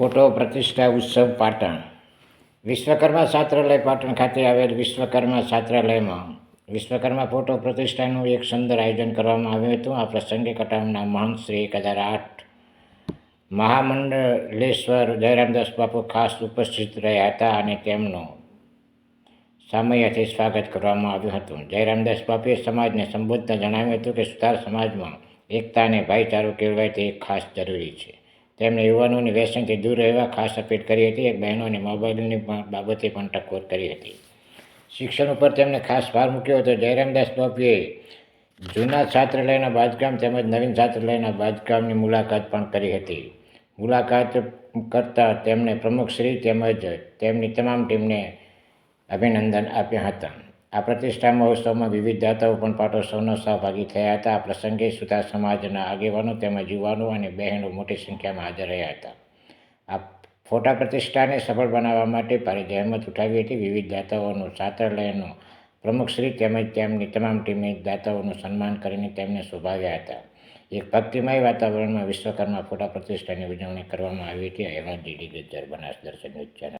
Photo પ્રતિષ્ઠા ઉત્સવ પાટણ. વિશ્વકર્મા છાત્રાલય પાટણ ખાતે આવેલ વિશ્વકર્મા છાત્રાલયમાં વિશ્વકર્મા ફોટો પ્રતિષ્ઠાનું એક સુંદર આયોજન કરવામાં આવ્યું હતું. આ પ્રસંગે કટામના મહંત શ્રી એક હજાર આઠ મહામંડલેશ્વર જયરામદાસ બાપુ ખાસ ઉપસ્થિત રહ્યા હતા અને તેમનું સામૈયાથી સ્વાગત કરવામાં આવ્યું હતું. જયરામદાસ બાપુએ સમાજને સંબોધતા જણાવ્યું હતું કે સુધાર સમાજમાં એકતા અને ભાઈચારો કેળવાય તે ખાસ જરૂરી છે. તેમણે યુવાનોની વ્યસનથી દૂર રહેવા ખાસ અપીલ કરી હતી. બહેનોને મોબાઈલની બાબતે પણ ટકોર કરી હતી. શિક્ષણ ઉપર તેમણે ખાસ ભાર મૂક્યો હતો. જયરામદાસ ટોપીએ જૂના છાત્રાલયના બાંધકામ તેમજ નવીન છાત્રાલયના બાંધકામની મુલાકાત પણ કરી હતી. મુલાકાત કરતાં તેમણે પ્રમુખશ્રી તેમજ તેમની તમામ ટીમને અભિનંદન આપ્યા હતા. આ પ્રતિષ્ઠા મહોત્સવમાં વિવિધ દાતાઓ પણ પાટોત્સવનો સહભાગી થયા હતા. આ પ્રસંગે સુધા સમાજના આગેવાનો તેમજ યુવાનો અને બહેનો મોટી સંખ્યામાં હાજર રહ્યા હતા. આ ફોટા પ્રતિષ્ઠાને સફળ બનાવવા માટે ભારે જહેમત ઉઠાવી હતી. વિવિધ દાતાઓનું છાત્રાલયનું પ્રમુખશ્રી તેમજ તેમની તમામ ટીમે દાતાઓનું સન્માન કરીને તેમને શોભાવ્યા હતા. એક ભક્તિમય વાતાવરણમાં વિશ્વકર્મા ફોટા પ્રતિષ્ઠાની ઉજવણી કરવામાં આવી હતી. અહેવાલ ડીડી ગજ્જર બનાસ દર્શન ચેનલ.